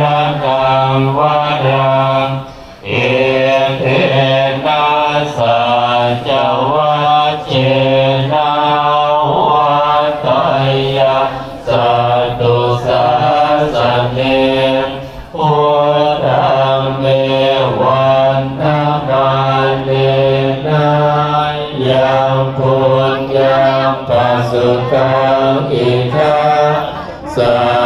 ระกังวะรัเอเทนะสัจวัเจนะวัตยาสตุสัสเนพุทธังเวันนามานนะยัพุทธังปัสุตัอิทัส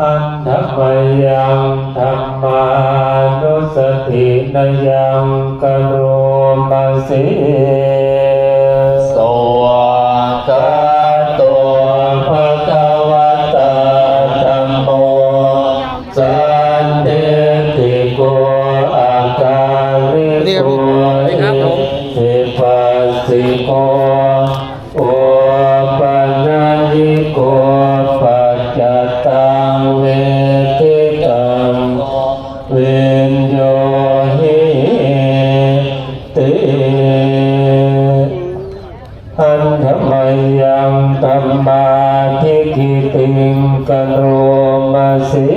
อันธรรมยังธรรมานุสตินยังกโรมาสิสวากาโตภะคะวะตาธัมโมสันเดติโกอาการิโกเอปัสสิโก ติอันธรรมยังธรรมาทิกิติงกันโรมาสี